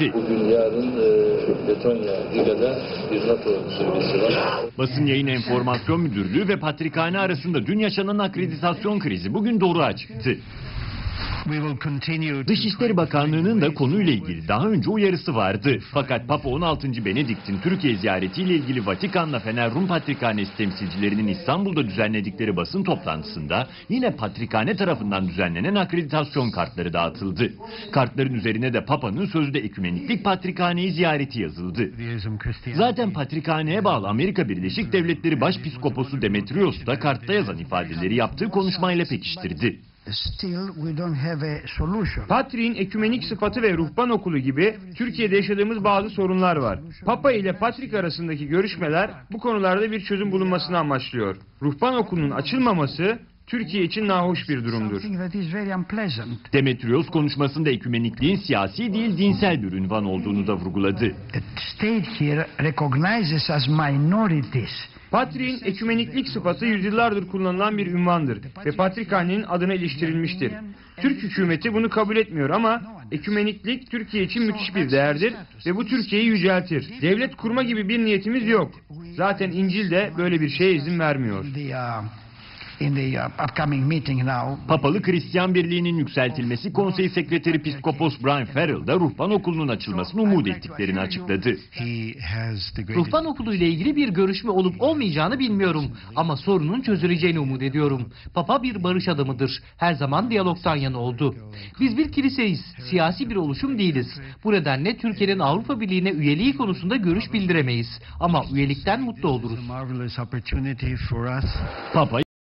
etti. Bugün yarın e, Letonya Riga'da bir NATO zirvesi var. Basın Yayın Enformasyon Müdürlüğü ve Patrikhane arasında dün yaşanan akreditasyon krizi bugün doğruğa çıktı. Dışişleri Bakanlığı'nın da konuyla ilgili daha önce uyarısı vardı. Fakat Papa 16. Benedikt'in Türkiye ziyaretiyle ilgili Vatikan'la Fener Rum Patrikhanesi temsilcilerinin İstanbul'da düzenledikleri basın toplantısında yine Patrikhane tarafından düzenlenen akreditasyon kartları dağıtıldı. Kartların üzerine de Papa'nın sözde ekümeniklik Patrikhaneyi ziyareti yazıldı. Zaten Patrikhane'ye bağlı Amerika Birleşik Devletleri Başpiskoposu Demetrios da kartta yazan ifadeleri yaptığı konuşmayla pekiştirdi. Still we. Patriğin ekümenik sıfatı ve ruhban okulu gibi Türkiye'de yaşadığımız bazı sorunlar var. Papa ile Patrik arasındaki görüşmeler bu konularda bir çözüm bulunmasını amaçlıyor. Ruhban okulunun açılmaması Türkiye için nahoş bir durumdur. Demetrios konuşmasında ekümenikliğin siyasi değil dinsel bir ünvan olduğunu da vurguladı. Patriğin ekümeniklik sıfatı yüzyıllardır kullanılan bir ünvandır ve Patrikhane'nin adına iliştirilmiştir. Türk hükümeti bunu kabul etmiyor ama ekümeniklik Türkiye için müthiş bir değerdir ve bu Türkiye'yi yüceltir. Devlet kurma gibi bir niyetimiz yok. Zaten İncil de böyle bir şeye izin vermiyor. In the, uh, in the uh, upcoming meeting now, Papalı Hristiyan Birliği'nin yükseltilmesi Konsey Sekreteri Piskopos Brian Farrell da ruhban okulunun açılmasını umut ettiklerini açıkladı. Ruhban okulu ile ilgili bir görüşme olup olmayacağını bilmiyorum ama sorunun çözüleceğini umut ediyorum. Papa bir barış adamıdır. Her zaman diyalogtan yana oldu. Biz bir kiliseyiz. Siyasi bir oluşum değiliz. Bu nedenle Türkiye'nin Avrupa Birliği'ne üyeliği konusunda görüş bildiremeyiz. Ama üyelikten mutlu oluruz. Papa